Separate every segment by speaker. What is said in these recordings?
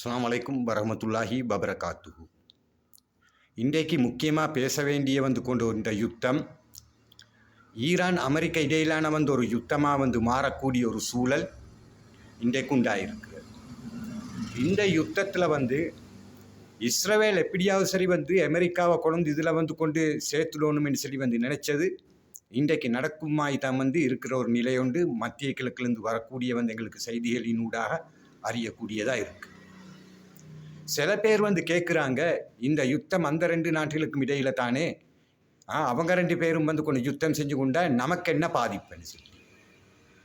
Speaker 1: அஸ்ஸலாமு அலைக்கும் வரமத்துல்லாஹி வபரகாத்துஹு. இன்றைக்கு முக்கியமாக பேச வேண்டிய வந்து கொண்டு இந்த யுத்தம் ஈரான் அமெரிக்க இடையிலான வந்து ஒரு யுத்தமாக வந்து மாறக்கூடிய ஒரு சூழல் இன்றைக்கு உண்டாயிருக்கு இந்த யுத்தத்தில் வந்து இஸ்ரேல் எப்படியாவது சரி வந்து அமெரிக்காவை கொண்டு இதில் வந்து கொண்டு சேர்த்துடணும்னு சொல்லி வந்து நினைச்சது. இன்றைக்கு நடக்குமாய் தான் வந்து இருக்கிற ஒரு நிலையொண்டு மத்திய கிழக்கிலிருந்து வரக்கூடிய வந்து எங்களுக்கு செய்திகளினூடாக அறியக்கூடியதாக இருக்குது சில பேர் வந்து கேட்குறாங்க இந்த யுத்தம் அந்த ரெண்டு நாடுகளுக்கும் இடையில தானே அவங்க ரெண்டு பேரும் வந்து கொஞ்சம் யுத்தம் செஞ்சு கொண்டா நமக்கு என்ன பாதிப்புன்னு சொல்லி.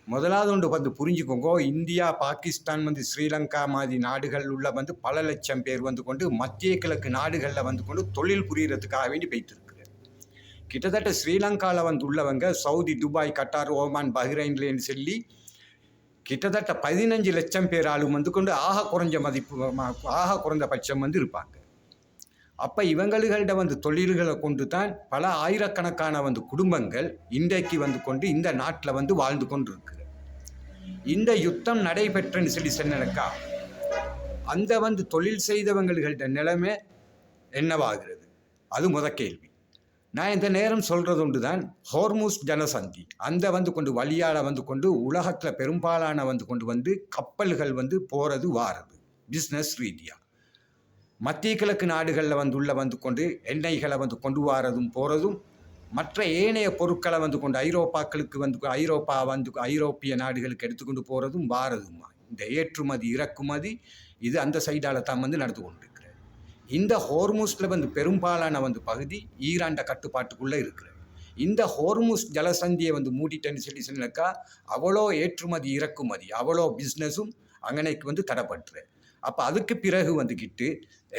Speaker 1: முதலாவது ஒன்று வந்து புரிஞ்சுக்கோங்க இந்தியா பாகிஸ்தான் வந்து ஸ்ரீலங்கா மாதிரி நாடுகள் உள்ள வந்து பல லட்சம் பேர் வந்து கொண்டு மத்திய கிழக்கு நாடுகளில் வந்து கொண்டு தொழில் புரியறதுக்காக வேண்டி போய்த்திருக்கு கிட்டத்தட்ட ஸ்ரீலங்காவில் வந்து உள்ளவங்க சவுதி துபாய் கட்டார் ஓமான் பஹ்ரைன்லேன்னு சொல்லி கிட்டத்தட்ட பதினஞ்சு லட்சம் பேர் ஆளும் வந்து கொண்டு ஆக குறைஞ்ச மதிப்பு ஆக குறைந்த பட்சம் வந்து இருப்பாங்க. அப்போ இவங்கள்கிட்ட வந்து தொழில்களை கொண்டு தான் பல ஆயிரக்கணக்கான வந்து குடும்பங்கள் இன்றைக்கு வந்து கொண்டு இந்த நாட்டில் வந்து வாழ்ந்து கொண்டு இருக்குது இந்த யுத்தம் நடைபெற்றன்னு சொல்லி சொன்னனக்கா அந்த வந்து தொழில் செய்தவங்கள்கிட்ட நிலைமை என்னவாகிறது? அது முத கேள்வி. நான் இந்த நேரம் சொல்கிறது ஒன்று தான் ஹோர்மூஸ் ஜனசந்தி. அந்த வந்து கொண்டு வழியால் வந்து கொண்டு உலகத்தில் பெரும்பாலான வந்து கொண்டு வந்து கப்பல்கள் வந்து போகிறது வாரது. பிஸ்னஸ் ரீதியாக மத்திய கிழக்கு நாடுகளில் வந்து உள்ள வந்து கொண்டு எண்ணெய்களை வந்து கொண்டு வாரதும் போகிறதும் மற்ற ஏனைய பொருட்களை வந்து கொண்டு ஐரோப்பாக்களுக்கு வந்து ஐரோப்பா வந்து ஐரோப்பிய நாடுகளுக்கு எடுத்துக்கொண்டு போகிறதும் வாரதுமா இந்த ஏற்றுமதி இறக்குமதி இது அந்த சைடால தான் வந்து நடந்து கொண்டு இந்த ஹோர்முஸில் வந்து பெரும்பாலான வந்து பகுதி ஈராண்ட கட்டுப்பாட்டுக்குள்ளே இருக்கிறது. இந்த ஹோர்முஸ் ஜலசந்தியை வந்து மூடிட்டேன்னு சொல்லி சொன்னாக்கா அவ்வளோ ஏற்றுமதி இறக்குமதி அவ்வளோ பிஸ்னஸும் அங்கனைக்கு வந்து தடைப்பட்டுரு அப்போ அதுக்கு பிறகு வந்துக்கிட்டு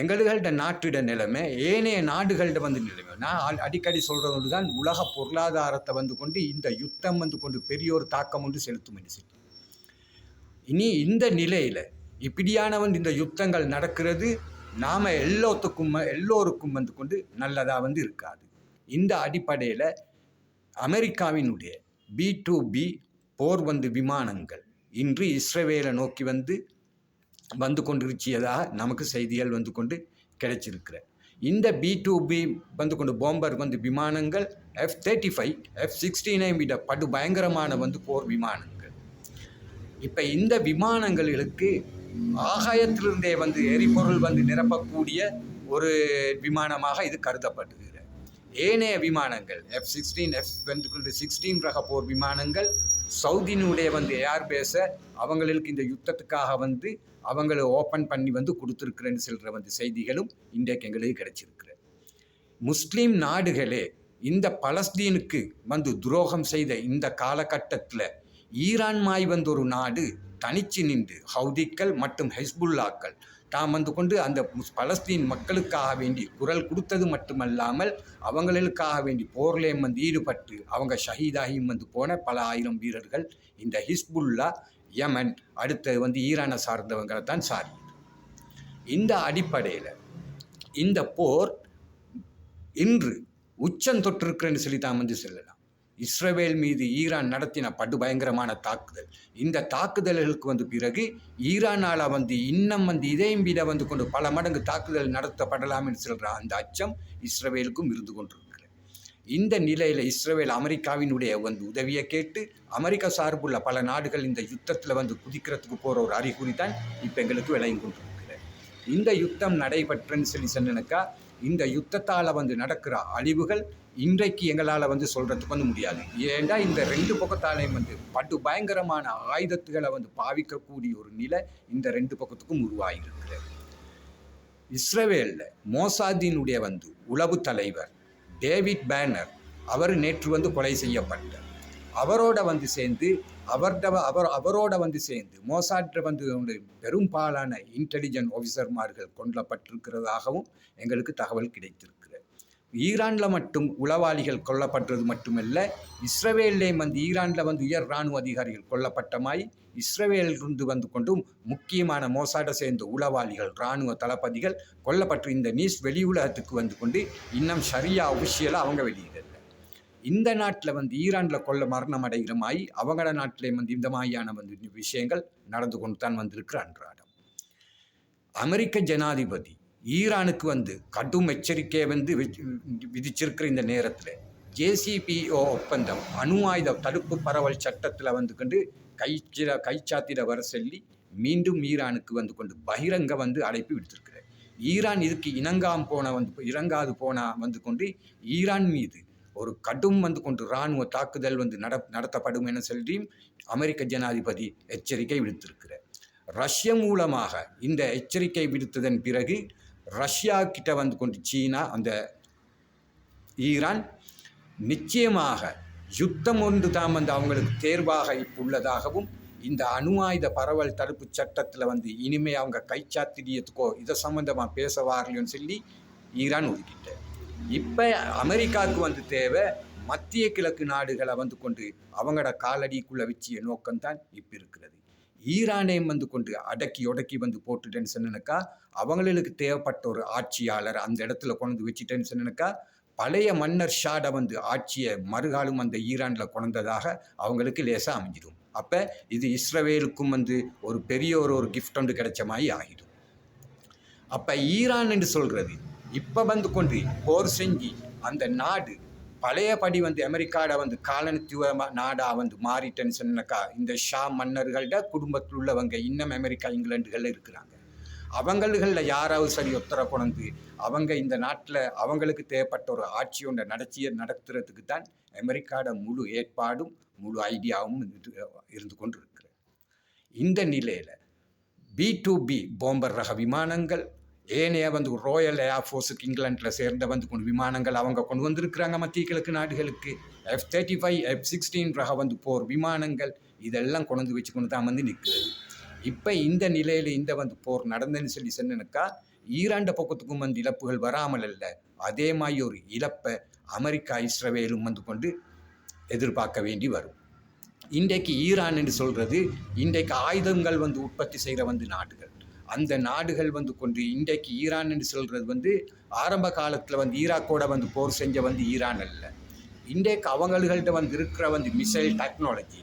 Speaker 1: எங்கள்கிட்ட நாட்டிட நிலைமை ஏனைய நாடுகள்கிட்ட வந்து நிலைமை. நான் அடிக்கடி சொல்கிறது தான் உலக பொருளாதாரத்தை வந்து கொண்டு இந்த யுத்தம் வந்து கொண்டு பெரிய ஒரு தாக்கம் வந்து செலுத்தும் என்று சொல்லி. இனி இந்த நிலையில் இப்படியான வந்து இந்த யுத்தங்கள் நடக்கிறது நாம் எல்லோத்துக்கும் எல்லோருக்கும் வந்து கொண்டு நல்லதாக வந்து இருக்காது. இந்த அடிப்படையில் அமெரிக்காவினுடைய பி டு பி போர் வந்து விமானங்கள் இன்று இஸ்ரேவேலை நோக்கி வந்து வந்து கொண்டிருச்சியதாக நமக்கு செய்திகள் வந்து கொண்டு கிடைச்சிருக்கிற. இந்த பி டு பி வந்து கொண்டு போம்பர் வந்து விமானங்கள் எஃப் தேர்ட்டி ஃபைவ் எஃப் சிக்ஸ்டீனை விட படு பயங்கரமான வந்து போர் விமானங்கள். இப்போ இந்த விமானங்களுக்கு ஆகாயத்திலிருந்தே வந்து எரிபொருள் வந்து நிரப்பக்கூடிய ஒரு விமானமாக இது கருதப்படுகிறது. ஏனைய விமானங்கள் F sixteen F twenty sixteen ரக போர் விமானங்கள் சவுதினுடைய வந்து ஏர்பேஸை அவங்களுக்கு இந்த யுத்தத்துக்காக வந்து அவங்கள ஓப்பன் பண்ணி வந்து கொடுத்துருக்குறேன்னு சொல்கிற வந்து செய்திகளும் இன்றைக்கு எங்களுக்கு கிடைச்சிருக்கிற முஸ்லீம் நாடுகளே இந்த பலஸ்தீனுக்கு வந்து துரோகம் செய்த இந்த காலகட்டத்தில் ஈரான் மாய் வந்த ஒரு நாடு தனிச்சு நின்று ஹவுதிக்கள் மற்றும் ஹெஸ்புல்லாக்கள் தாம் வந்து கொண்டு அந்த பலஸ்தீன் மக்களுக்காக வேண்டி குரல் கொடுத்தது மட்டுமல்லாமல் அவங்களுக்காக வேண்டி போர்லேயும் வந்து ஈடுபட்டு அவங்க ஷஹீதாகியும் வந்து போன பல ஆயிரம் வீரர்கள் இந்த ஹிஸ்புல்லா யமன் அடுத்தது வந்து ஈரானை சார்ந்தவங்களை தான் சாரியது இந்த அடிப்படையில் இந்த போர் இன்று உச்சம் தொற்றிருக்கிறேன்னு சொல்லி தான் வந்து சொல்லலாம். இஸ்ரேல் மீது ஈரான் நடத்தின படுபயங்கரமான தாக்குதல். இந்த தாக்குதல்களுக்கு வந்து பிறகு ஈரானால் வந்து இன்னும் வந்து இதையும் விட வந்து கொண்டு பல மடங்கு தாக்குதல் நடத்தப்படலாம் என்று சொல்கிற அந்த அச்சம் இஸ்ரவேலுக்கும் இருந்து கொண்டிருக்கிறது. இந்த நிலையில் இஸ்ரேல் அமெரிக்காவினுடைய வந்து உதவியை கேட்டு அமெரிக்கா சார்புள்ள பல நாடுகள் இந்த யுத்தத்தில் வந்து குதிக்கிறதுக்கு போகிற ஒரு அறிகுறி தான் இப்போ எங்களுக்கு விளையும் கொண்டிருக்கிறது. இந்த யுத்தம் நடைபெற்றன்னு சொல்லி சொன்னேனாக்கா இந்த யுத்தத்தால் வந்து நடக்கிற அழிவுகள் இன்றைக்கு எங்களால் வந்து சொல்கிறதுக்கு வந்து முடியாது. ஏண்டா இந்த ரெண்டு பக்கத்தாலையும் வந்து படு பயங்கரமான ஆயுதத்துகளை வந்து பாவிக்கக்கூடிய ஒரு நிலை இந்த ரெண்டு பக்கத்துக்கும் உருவாகியிருக்கிறது. இஸ்ரேவேலில் மோசாதினுடைய வந்து உளவு தலைவர் டேவிட் பேனர் அவர் நேற்று வந்து கொலை செய்யப்பட்டார். அவரோட வந்து சேர்ந்து அவர்ட அவர் அவரோட வந்து சேர்ந்து மோசாட்ட வந்து பெரும்பாலான இன்டெலிஜென்ட் ஆஃபீஸர்மார்கள் கொல்லப்பட்டிருக்கிறதாகவும் எங்களுக்கு தகவல் கிடைத்திருக்கு. ஈரானில் மட்டும் உளவாளிகள் கொல்லப்பட்டது மட்டுமல்ல இஸ்ரவேல்லேயும் வந்து ஈரானில் வந்து உயர் இராணுவ அதிகாரிகள் கொல்லப்பட்டமாய் இஸ்ரேலிருந்து வந்து கொண்டும் முக்கியமான மோசாட சேர்ந்த உளவாளிகள் இராணுவ தளபதிகள் கொல்லப்பட்டு இந்த நியூஸ் வெளி உலகத்துக்கு வந்து கொண்டு இன்னும் சரியா ஒஃபிஷியலாக அவங்க வெளியிடல இந்த நாட்டில் வந்து ஈரானில் கொல்ல மரணம் அடைகிற மாதிரி அவங்கள நாட்டிலேயும் வந்து இந்த மாதிரியான வந்து விஷயங்கள் நடந்து கொண்டு தான் வந்திருக்கிற அன்றாடம் அமெரிக்க ஜனாதிபதி ஈரானுக்கு வந்து கடும் எச்சரிக்கையை வந்து விதிச்சிருக்கிற இந்த நேரத்தில் ஜேசிபிஓ ஒப்பந்தம் அணு ஆயுத தடுப்பு பரவல் சட்டத்தில் வந்து கொண்டு கைச்சிட கைச்சாத்திட வர சொல்லி மீண்டும் ஈரானுக்கு வந்து கொண்டு பகிரங்க வந்து அழைப்பு விடுத்திருக்கிறார். ஈரான் இதுக்கு இணங்காம் போன வந்து இறங்காது போனா வந்து கொண்டு ஈரான் மீது ஒரு கடும் வந்து கொண்டு இராணுவ தாக்குதல் வந்து நட நடத்தப்படும் என சொல்லியும் அமெரிக்க ஜனாதிபதி எச்சரிக்கை விடுத்திருக்கிறார். ரஷ்ய மூலமாக இந்த எச்சரிக்கை விடுத்ததன் பிறகு ரஷ்யா கிட்ட வந்து கொண்டு சீனா அந்த ஈரான் நிச்சயமாக யுத்தம் ஒன்று தான் வந்து அவங்களுக்கு தேர்வாக இப்போ உள்ளதாகவும் இந்த அணு ஆயுத பரவல் தடுப்பு சட்டத்தில் வந்து இனிமே அவங்க கைச்சாத்திரியத்துக்கோ இதை சம்மந்தமாக பேச சொல்லி ஈரான் ஒதுக்கிட்டார் இப்போ அமெரிக்காவுக்கு வந்து தேவை மத்திய கிழக்கு நாடுகளை வந்து கொண்டு அவங்களோட காலடிக்குள்ளே வச்சிய நோக்கம்தான் இப்போ இருக்கிறது. ஈரானையும் வந்து கொண்டு அடக்கி ஒடக்கி வந்து போட்டுட்டேன்னு சொன்னனுக்கா அவங்களுக்கு தேவைப்பட்ட ஒரு ஆட்சியாளர் அந்த இடத்துல கொண்டு வச்சுட்டேன்னு சொன்னனுக்கா பழைய மன்னர் ஷாடை வந்து ஆட்சியை மறுகாலும் அந்த ஈரானில் கொண்டதாக அவங்களுக்கு லேசாக அமைஞ்சிடும். அப்போ இது இஸ்ரவேலுக்கும் வந்து ஒரு பெரிய ஒரு ஒரு கிஃப்ட் ஒன்று கிடைச்ச மாதிரி ஆகிடும். அப்போ ஈரான் என்று சொல்கிறது இப்போ வந்து கொண்டு போர் செஞ்சு அந்த நாடு பழையபடி வந்து அமெரிக்காவில் வந்து காலனித்துவ நாடாக வந்து மாறிட்டேன்னு சொன்னக்கா இந்த ஷா மன்னர்கள்ட குடும்பத்தில் உள்ளவங்க இன்னும் அமெரிக்கா இங்கிலாண்டுகளில் இருக்கிறாங்க. அவங்களுகளில் யாராவது சரி ஒத்தரை கொண்டு அவங்க இந்த நாட்டில் அவங்களுக்கு தேவைப்பட்ட ஒரு ஆட்சி ஒன்றை நடத்திய நடத்துறதுக்கு தான் அமெரிக்காட முழு ஏற்பாடும் முழு ஐடியாவும் இருந்து- இருந்து கொண்டு இருக்கிறது இந்த நிலையில் பி டு பி போம்பர் ரக விமானங்கள் ஏனைய வந்து ரோயல் ஏர்ஃபோர்ஸுக்கு இங்கிலாண்டில் சேர்ந்த வந்து கொண்டு விமானங்கள் அவங்க கொண்டு வந்திருக்கிறாங்க மத்திய கிழக்கு நாடுகளுக்கு. F thirty five F sixteen ரக வந்து போர் விமானங்கள் இதெல்லாம் கொண்டு வந்து வச்சு கொண்டு தான் வந்து நிற்கிறது இப்போ இந்த நிலையில் இந்த வந்து போர் நடந்ததுன்னு சொல்லி சொன்னனுக்கா ஈராண்ட பக்கத்துக்கும் வந்து இழப்புகள் வராமல் அல்ல. அதே மாதிரி ஒரு இழப்பை அமெரிக்கா இஸ்ரவேலும் வந்து கொண்டு எதிர்பார்க்க வேண்டி வரும். இன்றைக்கு ஈரான் என்று சொல்கிறது இன்றைக்கு ஆயுதங்கள் வந்து உற்பத்தி செய்கிற வந்து நாடுகள். அந்த நாடுகள் வந்து கொண்டு இன்றைக்கு ஈரான் என்று சொல்கிறது வந்து ஆரம்ப காலத்தில் வந்து ஈராக்கோட வந்து போர் செஞ்ச வந்து ஈரான் அல்ல. இன்றைக்கு அவங்கள்கிட்ட வந்து இருக்கிற வந்து மிசைல் டெக்னாலஜி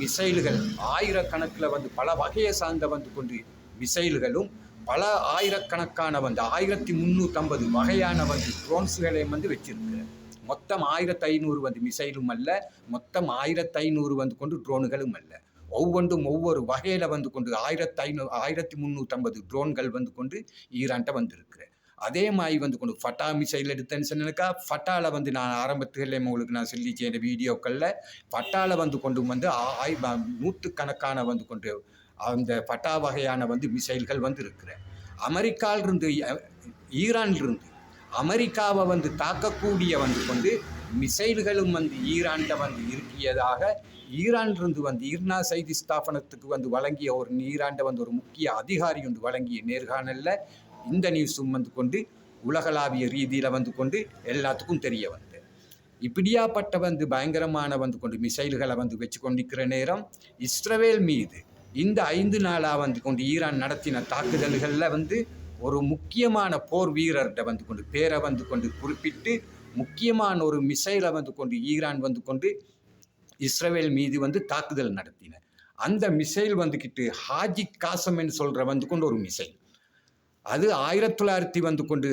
Speaker 1: மிசைல்கள் ஆயிரக்கணக்கில் வந்து பல வகையை சார்ந்த வந்து கொண்டு மிசைல்களும் பல ஆயிரக்கணக்கான வந்து ஆயிரத்தி முந்நூற்றம்பது வகையான வந்து ட்ரோன்ஸுகளையும் வந்து வச்சிருக்கிறார் மொத்தம் ஆயிரத்தி ஐநூறு வந்து மிசைலும் அல்ல மொத்தம் ஆயிரத்தி ஐநூறு வந்து கொண்டு ட்ரோனுகளும் அல்ல. ஒவ்வொன்றும் ஒவ்வொரு வகையில் வந்து கொண்டு ஆயிரத்தி ஐநூறு ஆயிரத்தி முந்நூற்றம்பது ட்ரோன்கள் வந்து கொண்டு ஈரான்ட்ட வந்திருக்கிறேன் அதே மாதிரி வந்து கொண்டு ஃபட்டா மிசைல் எடுத்தேன்னு சொன்னாக்கா ஃபட்டாவில் வந்து நான் ஆரம்பத்தில் உங்களுக்கு நான் சொல்லி செய்த வீடியோக்களில் ஃபட்டாவில் வந்து கொண்டு வந்து ஆ- ஆய் நூற்றுக்கணக்கான வந்து கொண்டு அந்த ஃபட்டா வகையான வந்து மிசைல்கள் வந்து இருக்கிறேன் அமெரிக்காவிலிருந்து ஈரான்லிருந்து அமெரிக்காவை வந்து தாக்கக்கூடிய வந்து கொண்டு மிசைல்களும் வந்து ஈரான்கிட்ட வந்து இருக்கியதாக ஈரானிலிருந்து வந்து ஈர்னா செய்தி ஸ்தாபனத்துக்கு வந்து வழங்கிய ஒரு ஈரான்ட வந்து ஒரு முக்கிய அதிகாரி வந்து வழங்கிய நேர்காணல்ல இந்த நியூஸும் வந்து கொண்டு உலகளாவிய ரீதியில் வந்து கொண்டு எல்லாத்துக்கும் தெரிய வந்து இப்படியாப்பட்ட வந்து பயங்கரமான வந்து கொண்டு மிசைல்களை வந்து வச்சு கொண்டிருக்கிற நேரம் இஸ்ரவேல் மீது இந்த ஐந்து நாளாக வந்து கொண்டு ஈரான் நடத்தின தாக்குதல்களில் வந்து ஒரு முக்கியமான போர் வீரர்கிட்ட வந்து கொண்டு பேரை வந்து கொண்டு குறிப்பிட்டு முக்கியமான ஒரு மிசைலை வந்து கொண்டு ஈரான் வந்து கொண்டு இஸ்ரேல் மீது வந்து தாக்குதல் நடத்தின. அந்த மிசைல் வந்துக்கிட்டு ஹாஜி காசம்னு சொல்கிற வந்து கொண்டு ஒரு மிசைல். அது ஆயிரத்தி தொள்ளாயிரத்தி வந்து கொண்டு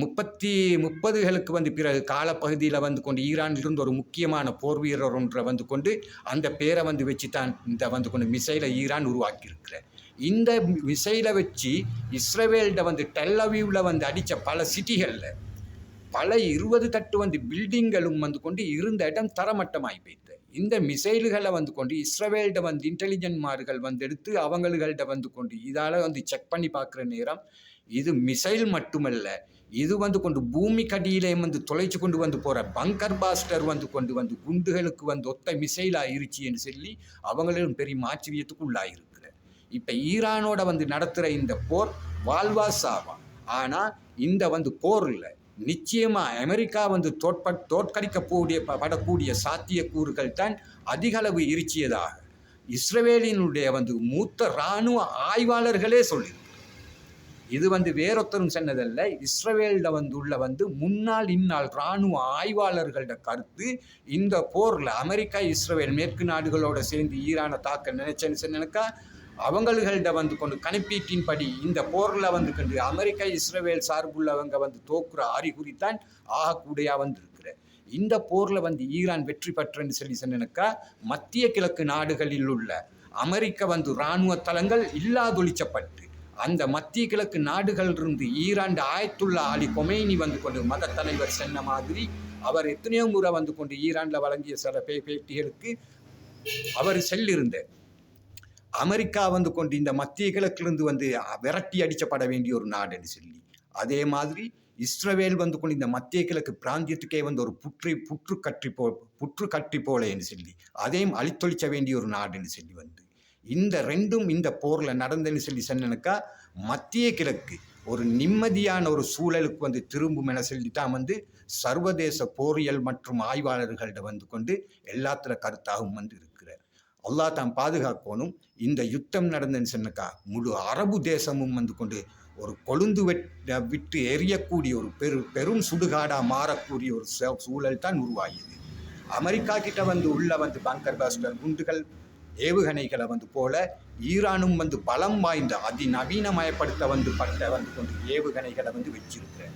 Speaker 1: முப்பத்தி முப்பதுகளுக்கு வந்து பிறகு காலப்பகுதியில் வந்து கொண்டு ஈரானிலிருந்து ஒரு முக்கியமான போர் வீரர் ஒன்றை வந்து கொண்டு அந்த பேரை வந்து வச்சு தான் இந்த வந்து கொண்டு மிசைலை ஈரான் உருவாக்கியிருக்கிற இந்த மிசைலை வச்சு இஸ்ரேவேல்கிட்ட வந்து டெல்லவியூவில் வந்து அடித்த பல சிட்டிகளில் பல இருபது தட்டு வந்து பில்டிங்களும் வந்து கொண்டு இருந்த இடம் தரமட்டமாகி போயிடுது இந்த மிசைல்களை வந்து கொண்டு இஸ்ரவேல்ட வந்து இன்டெலிஜென்ட்மார்கள் வந்து எடுத்து அவங்களுகள்கிட்ட வந்து கொண்டு இதால் வந்து செக் பண்ணி பார்க்குற நேரம் இது மிசைல் மட்டுமல்ல இது வந்து கொண்டு பூமி கடியிலே வந்து தொலைச்சு கொண்டு வந்து போகிற பங்கர் பாஸ்டர் வந்து கொண்டு வந்து குண்டுகளுக்கு வந்து ஒத்த மிசைல் ஆயிருச்சுன்னு சொல்லி அவங்களும் பெரிய ஆச்சரியத்துக்கு உள்ளாயிருக்கிற இப்போ ஈரானோட வந்து நடத்துகிற இந்த போர் வாழ்வா சாவா ஆனால் இந்த வந்து போர் இல்லை நிச்சயமாக அமெரிக்கா வந்து தோற்ப தோற்கடிக்கக்கூடிய படக்கூடிய சாத்தியக்கூறுகள் தான் அதிகளவு இருச்சியதாக இஸ்ரேலினுடைய வந்து மூத்த இராணுவ ஆய்வாளர்களே சொல்லி இது வந்து வேறொத்தரும் சொன்னதல்ல. இஸ்ரவேலில் வந்து உள்ள வந்து முன்னாள் இந்நாள் இராணுவ ஆய்வாளர்களோட கருத்து இந்த போரில் அமெரிக்கா இஸ்ரேல் மேற்கு நாடுகளோட சேர்ந்து ஈரானை தாக்க நினைச்சேன்னு சொன்னக்கா அவங்கள்கிட்ட வந்து கொண்டு கணிப்பீட்டின்படி இந்த போரில் வந்து கொண்டு அமெரிக்கா இஸ்ரேல் சார்புள்ளவங்க வந்து தோக்குற அறிகுறி தான் ஆகக்கூடிய வந்திருக்கிற. இந்த போரில் வந்து ஈரான் வெற்றி பெற்றன்னு சொல்லி சொன்னேனாக்கா மத்திய கிழக்கு நாடுகளில் உள்ள அமெரிக்க வந்து இராணுவ தளங்கள் இல்லாதொழிச்சப்பட்டு அந்த மத்திய கிழக்கு நாடுகள் இருந்து ஈராண்டு ஆயத்துள்ள அலி கொமேனி வந்து கொண்டு மத தலைவர் சொன்ன மாதிரி அவர் எத்தனையோ முறை வந்து கொண்டு ஈரானில் வழங்கிய சில பே பேட்டிகளுக்கு அவர் செல்லிருந்தார். அமெரிக்கா வந்து கொண்டு இந்த மத்திய கிழக்கிலிருந்து வந்து விரட்டி அடிச்சப்பட வேண்டிய ஒரு நாடுன்னு சொல்லி. அதே மாதிரி இஸ்ரவேல் வந்து கொண்டு இந்த மத்திய கிழக்கு பிராந்தியத்துக்கே வந்து ஒரு புற்று புற்று கற்றி போ புற்று கட்டி போலேன்னு சொல்லி அதையும் அழித்தொழிச்ச வேண்டிய ஒரு நாடுன்னு சொல்லி வந்து. இந்த ரெண்டும் இந்த போரில் நடந்ததுன்னு சொல்லி சொன்னனுக்கா மத்திய கிழக்கு ஒரு நிம்மதியான ஒரு சூழலுக்கு வந்து திரும்பும் என சொல்லி தான் வந்து சர்வதேச போரியல் மற்றும் ஆய்வாளர்கள்ட்ட வந்து கொண்டு எல்லாத்துல கருத்தாகவும் வந்து இருக்கு. அல்லாஹ் தான் பாதுகாக்கணும். இந்த யுத்தம் நடந்ததுன்னு சொன்னக்கா முழு அரபு தேசமும் வந்து கொண்டு ஒரு கொழுந்து வெட் விட்டு எரியக்கூடிய ஒரு பெரு பெரும் சுடுகாடாக மாறக்கூடிய ஒரு சூழல் தான் உருவாகியது. அமெரிக்கா கிட்ட வந்து உள்ள வந்து பங்கர் பாஸ்டர் குண்டுகள் ஏவுகணைகளை வந்து போல ஈரானும் வந்து பலம் வாய்ந்த அதிநவீனமயப்படுத்த வந்து பட்ட வந்து கொண்டு ஏவுகணைகளை வந்து வச்சிருக்கிற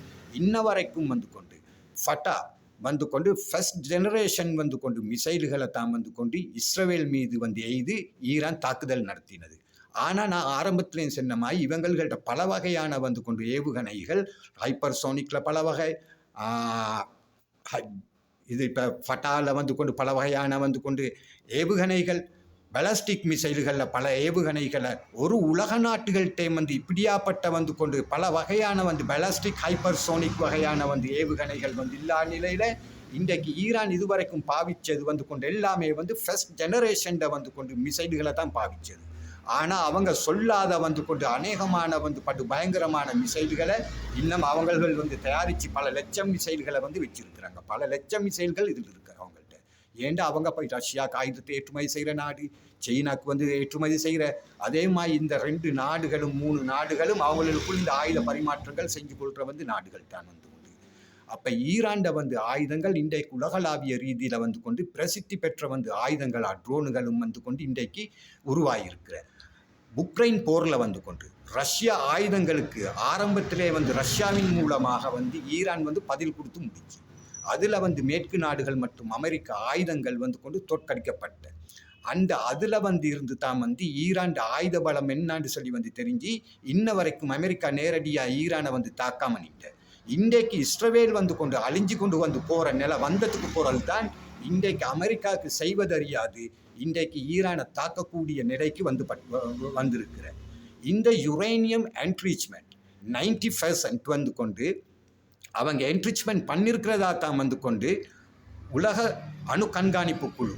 Speaker 1: இன்ன வரைக்கும் வந்து கொண்டு ஃபட்டா வந்து கொண்டு ஃபர்ஸ்ட் ஜெனரேஷன் வந்து கொண்டு மிசைல்களை தான் வந்து கொண்டு இஸ்ரேல் மீது வந்து எய்து ஈரான் தாக்குதல் நடத்தினது. ஆனால் நான் ஆரம்பத்துலேயும் சொன்ன மாதிரி இவங்கள்கிட்ட பல வகையான வந்து கொண்டு ஏவுகணைகள் ஹைப்பர்சோனிக்கில் பல வகை இது இப்போ ஃபட்டாவில் வந்து கொண்டு பல வகையான வந்து கொண்டு ஏவுகணைகள் பலாஸ்டிக் மிசைல்களில் பல ஏவுகணைகளை ஒரு உலக நாட்டுகள்கிட்ட வந்து இப்படியாப்பட்ட வந்து கொண்டு பல வகையான வந்து பலாஸ்டிக் ஹைப்பர்சோனிக் வகையான வந்து ஏவுகணைகள் வந்து இல்லாத நிலையில் இன்றைக்கு ஈரான் இதுவரைக்கும் பாவிச்சது வந்து கொண்டு எல்லாமே வந்து ஃபஸ்ட் ஜெனரேஷனில் வந்து கொண்டு மிசைல்களை தான் பாவிச்சது. ஆனால் அவங்க சொல்லாத வந்து கொண்டு அநேகமான வந்து பட்டு பயங்கரமான மிசைல்களை இன்னும் அவங்கள் வந்து தயாரித்து பல லட்சம் மிசைல்களை வந்து வச்சிருக்கிறாங்க. பல லட்சம் மிசைல்கள் இதில் இருக்கு ஏண்டா ஏன்டா அவங்க போய் ரஷ்யா ஆயுதத்தை ஏற்றுமதி செய்கிற நாடு? சீனாக்கு வந்து ஏற்றுமதி செய்கிற அதே மாதிரி இந்த ரெண்டு நாடுகளும் மூணு நாடுகளும் அவங்களுக்குள் இந்த ஆயுத பரிமாற்றங்கள் செஞ்சு கொள்கிற வந்து நாடுகள் தான் வந்து கொண்டு அப்போ ஈரான்ட வந்து ஆயுதங்கள் இன்றைக்கு உலகளாவிய ரீதியில் வந்து கொண்டு பிரசித்தி பெற்ற வந்து ஆயுதங்களாக ட்ரோனுகளும் வந்து கொண்டு இன்றைக்கு உருவாகியிருக்கிற உக்ரைன் போரில் வந்து கொண்டு ரஷ்யா ஆயுதங்களுக்கு ஆரம்பத்திலே வந்து ரஷ்யாவின் மூலமாக வந்து ஈரான் வந்து பதில் கொடுத்து முடிச்சு. அதில் வந்து மேற்கு நாடுகள் மற்றும் அமெரிக்க ஆயுதங்கள் வந்து கொண்டு தோற்கடிக்கப்பட்ட. அந்த அதில் வந்து இருந்து தான் வந்து ஈரான் ஆயுத பலம் என்னான்னு சொல்லி வந்து தெரிஞ்சு இன்ன வரைக்கும் அமெரிக்கா நேரடியாக ஈரானை வந்து தாக்காம நின்ற இன்றைக்கு இஸ்ரவேல் வந்து கொண்டு அழிஞ்சு கொண்டு வந்து போகிற நிலை வந்ததுக்கு போகிறது தான் இன்றைக்கு அமெரிக்காவுக்கு செய்வதறியாது இன்றைக்கு ஈரானை தாக்கக்கூடிய நிலைக்கு வந்து பட் வ- வந்திருக்கிற. இந்த யுரேனியம் என்ட்ரீச்மெண்ட் நைன்டி பர்சன்ட் வந்து கொண்டு அவங்க என்ட்ரிச்மெண்ட் பண்ணியிருக்கிறதா தான் வந்து கொண்டு உலக அணு கண்காணிப்பு குழு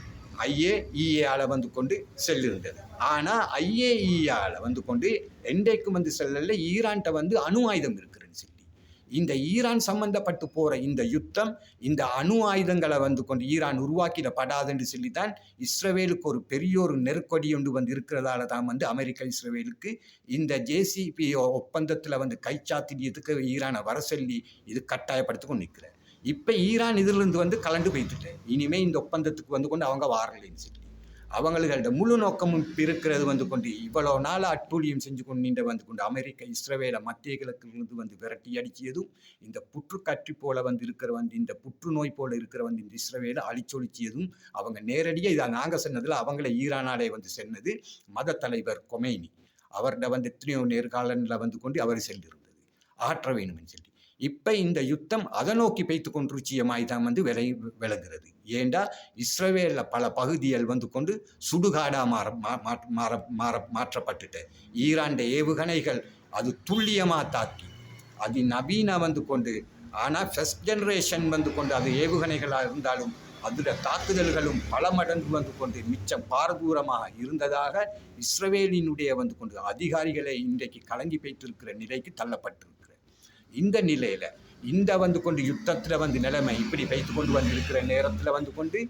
Speaker 1: ஐஏஇஏஆல வந்து கொண்டு செல்லிருந்தது. ஆனால் ஐஏஇஏஆல வந்து கொண்டு என்றைக்கும் வந்து செல்லல ஈரான்கிட்ட வந்து அணு ஆயுதம் இருக்குது இந்த ஈரான் சம்பந்தப்பட்டு போகிற இந்த யுத்தம் இந்த அணு ஆயுதங்களை வந்து கொண்டு ஈரான் உருவாக்கிடப்படாதுன்னு சொல்லி தான் இஸ்ரவேலுக்கு ஒரு பெரிய ஒரு நெருக்கடி ஒன்று வந்து இருக்கிறதால தான் வந்து அமெரிக்கா இஸ்ரவேலுக்கு இந்த ஜேசிபி ஒப்பந்தத்தில் வந்து கைச்சாத்திரியத்துக்கு ஈரானை வர சொல்லி இது கட்டாயப்படுத்தி கொண்டு நிற்கிறேன் இப்போ ஈரான் இதிலிருந்து வந்து கலண்டு போய்த்துட்டேன் இனிமே இந்த ஒப்பந்தத்துக்கு வந்து கொண்டு அவங்க வாரலைன்னு சொல்லி. அவங்களோட முழு நோக்கமும் இருக்கிறது வந்து கொண்டு இவ்வளோ நாள் அட்டூழியம் செஞ்சு கொண்டு நின்ற வந்து கொண்டு அமெரிக்க இஸ்ரவேலை மத்திய கிழக்கிலிருந்து வந்து விரட்டி அடிக்கியதும் இந்த புற்றுக்கற்றி போல வந்து இருக்கிற வந்து இந்த புற்றுநோய் போல இருக்கிற வந்து இந்த இஸ்ரவேலை அழிச்சொழிச்சியதும் அவங்க நேரடியாக இதை நாங்கள் சொன்னதில் அவங்கள ஈரானாலே வந்து சென்னது மத தலைவர் கொமேனி. அவர்கிட்ட வந்து எத்தனையோ நேர்காலனில் வந்து கொண்டு அவர் சென்றிருந்தது. ஆற்ற வேணும்னு சொல்லி. இப்போ இந்த யுத்தம் அதை நோக்கி பெய்த்து கொண்டிருச்சியமாய் தான் வந்து விளை விளங்குறது ஏண்டா? இஸ்ரவேலில் பல பகுதிகள் வந்து கொண்டு சுடுகாடாக மாற மா- மாற மாற மாற்றப்பட்டுட்டு ஈராண்ட ஏவுகணைகள் அது துல்லியமாக தாக்கி அது நவீன வந்து கொண்டு ஆனால் ஃபஸ்ட் ஜெனரேஷன் வந்து கொண்டு அது ஏவுகணைகளாக இருந்தாலும் அதில் தாக்குதல்களும் பல மடங்கு வந்து கொண்டு மிச்சம் பாரதூரமாக இருந்ததாக இஸ்ரவேலினுடைய வந்து கொண்டு அதிகாரிகளை இன்றைக்கு கலங்கி பெற்றிருக்கிற நிலைக்கு தள்ளப்பட்டிருக்கு இந்த நிலையில் இந்த வந்து கொண்டு யுத்தத்தில் வந்து நிலைமை இப்படி வைத்து கொண்டு வந்து இருக்கிற நேரத்தில் வந்து கொண்டு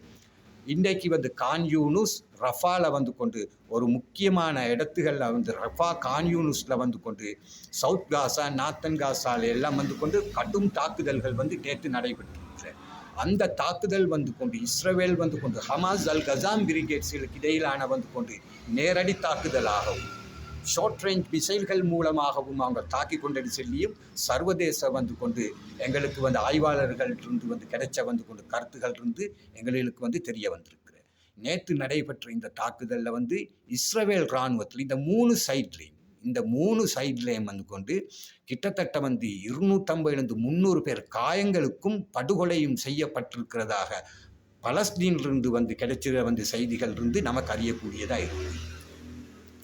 Speaker 1: இன்றைக்கு வந்து கான்யூனுஸ் ரஃபாவில் வந்து கொண்டு ஒரு முக்கியமான இடத்துகளில் வந்து ரஃபா கான்யூனுஸில் வந்து கொண்டு சவுத் காசா நார்த்தன் காசால எல்லாம் வந்து கொண்டு கடும் தாக்குதல்கள் வந்து நேற்று நடைபெற்றிருக்கிறது அந்த தாக்குதல் வந்து கொண்டு இஸ்ரேல் வந்து கொண்டு ஹமாஸ் அல் கசாம் பிரிகேட்ஸுகளுக்கு இடையிலான வந்து கொண்டு நேரடி தாக்குதலாகவும் ஷார்ட் ரேஞ்ச் மிசைல்கள் மூலமாகவும் அவங்க தாக்கி கொண்டு செல்லியும் சர்வதேச வந்து கொண்டு எங்களுக்கு வந்து ஆய்வாளர்கள் இருந்து வந்து கிடைச்ச வந்து கொண்டு கருத்துகள் இருந்து எங்களுக்கு வந்து தெரிய வந்திருக்கு நேற்று நடைபெற்ற இந்த தாக்குதலில் வந்து இஸ்ரேல் இராணுவத்தில் இந்த மூணு சைட்லேயும் இந்த மூணு சைட்லேயும் வந்து கொண்டு கிட்டத்தட்ட வந்து இருநூற்றம்பதுலேருந்து முந்நூறு பேர் காயங்களுக்கும் படுகொலையும் செய்யப்பட்டிருக்கிறதாக பலஸ்தீனிலிருந்து வந்து கிடைச்ச வந்து செய்திகள் இருந்து நமக்கு அறியக்கூடியதாக இருக்குது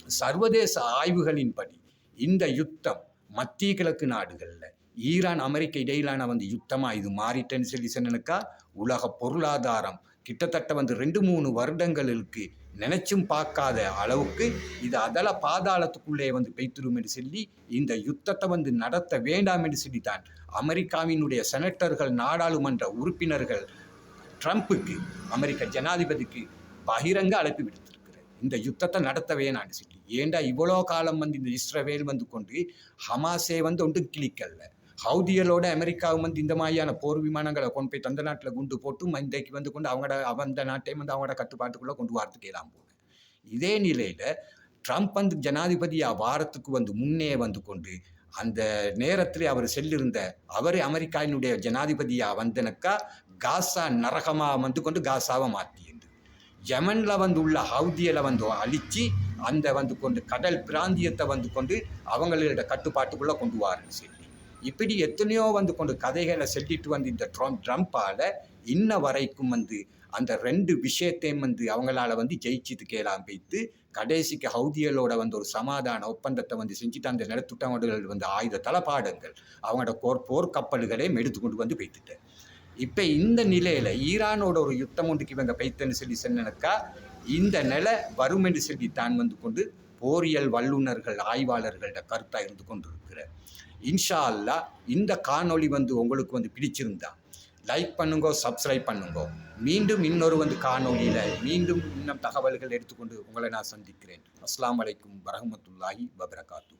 Speaker 1: சர்வதேச ஆய்வுகளின்படி இந்த யுத்தம் மத்திய கிழக்கு நாடுகளில் ஈரான் அமெரிக்க இடையிலான வந்து யுத்தமாக இது மாறிட்டேன்னு சொல்லி சொன்னனுக்கா? உலக பொருளாதாரம் கிட்டத்தட்ட வந்து ரெண்டு மூணு வருடங்களுக்கு நினைச்சும் பார்க்காத அளவுக்கு இது அதல பாதாளத்துக்குள்ளே வந்து பெய்த்திரும் என்று சொல்லி இந்த யுத்தத்தை வந்து நடத்த வேண்டாம் என்று சொல்லி தான் அமெரிக்காவினுடைய செனட்டர்கள் நாடாளுமன்ற உறுப்பினர்கள் ட்ரம்ப்புக்கு அமெரிக்க ஜனாதிபதிக்கு பகிரங்க அழைப்பு விடுத்திருக்கிறார் இந்த யுத்தத்தை நடத்தவே நான் சொல்லி ஏண்டா இவ்வளோ காலம் வந்து இந்த இஸ்ரவேல் வந்து கொண்டு ஹமாஸே வந்து ஒன்றும் கிளிக்கல்ல ஹவுதியலோட அமெரிக்காவும் வந்து இந்த மாதிரியான போர் விமானங்களை கொண்டு போய் தந்த நாட்டில் குண்டு போட்டு இன்றைக்கு வந்து கொண்டு அவங்களோட அந்த நாட்டையும் வந்து அவங்களோட கட்டுப்பாட்டுக்குள்ளே கொண்டு வரத்துக்கு எல்லாம் போனேன் இதே நிலையில் ட்ரம்ப் வந்து ஜனாதிபதியாக வாரத்துக்கு வந்து முன்னே வந்து கொண்டு அந்த நேரத்தில் அவர் செல்லிருந்த அவர் அமெரிக்காவினுடைய ஜனாதிபதியாக வந்தனக்கா காசா நரகமாக வந்து கொண்டு காசாவை மாற்றிய யமனில் வந்து உள்ள ஹவுதியில் வந்து அழித்து அந்த வந்து கொண்டு கடல் பிராந்தியத்தை வந்து கொண்டு அவங்களோட கட்டுப்பாட்டுக்குள்ளே கொண்டு வாருன்னு சொல்லி. இப்படி எத்தனையோ வந்து கொண்டு கதைகளை சொல்லிட்டு வந்து இந்த ட்ரம் ட்ரம்ப்பால் இன்ன வரைக்கும் வந்து அந்த ரெண்டு விஷயத்தையும் வந்து அவங்களால வந்து ஜெயிச்சுட்டு கேளாம வைத்து கடைசிக்கு ஹவுதியலோட வந்து ஒரு சமாதான ஒப்பந்தத்தை வந்து செஞ்சுட்டு அந்த நிலத்துட்டவர்கள் வந்து ஆயுத தளபாடங்கள் அவங்களோட போர் போர்க்கப்பல்களையும் எடுத்து கொண்டு வந்து வைத்துட்டேன். இப்போ இந்த நிலையில் ஈரானோட ஒரு யுத்தம் ஒன்றுக்கு இவங்க பைத்தன்னு சொல்லி சொன்னனக்கா இந்த நிலை வரும் என்று சொல்லி தான் வந்து கொண்டு போரியல் வல்லுநர்கள் ஆய்வாளர்கள்ட கருத்தாக இருந்து கொண்டு இருக்கிற இன்ஷா அல்லா இந்த காணொளி வந்து உங்களுக்கு வந்து பிடிச்சிருந்தா லைக் பண்ணுங்க சப்ஸ்கிரைப் பண்ணுங்க. மீண்டும் இன்னொரு வந்து காணொலியில் மீண்டும் இன்னும் தகவல்கள் எடுத்துக்கொண்டு உங்களை நான் சந்திக்கிறேன். அஸ்லாம் வலைக்கும் வரமத்துல்லாஹி வபரகாத்து.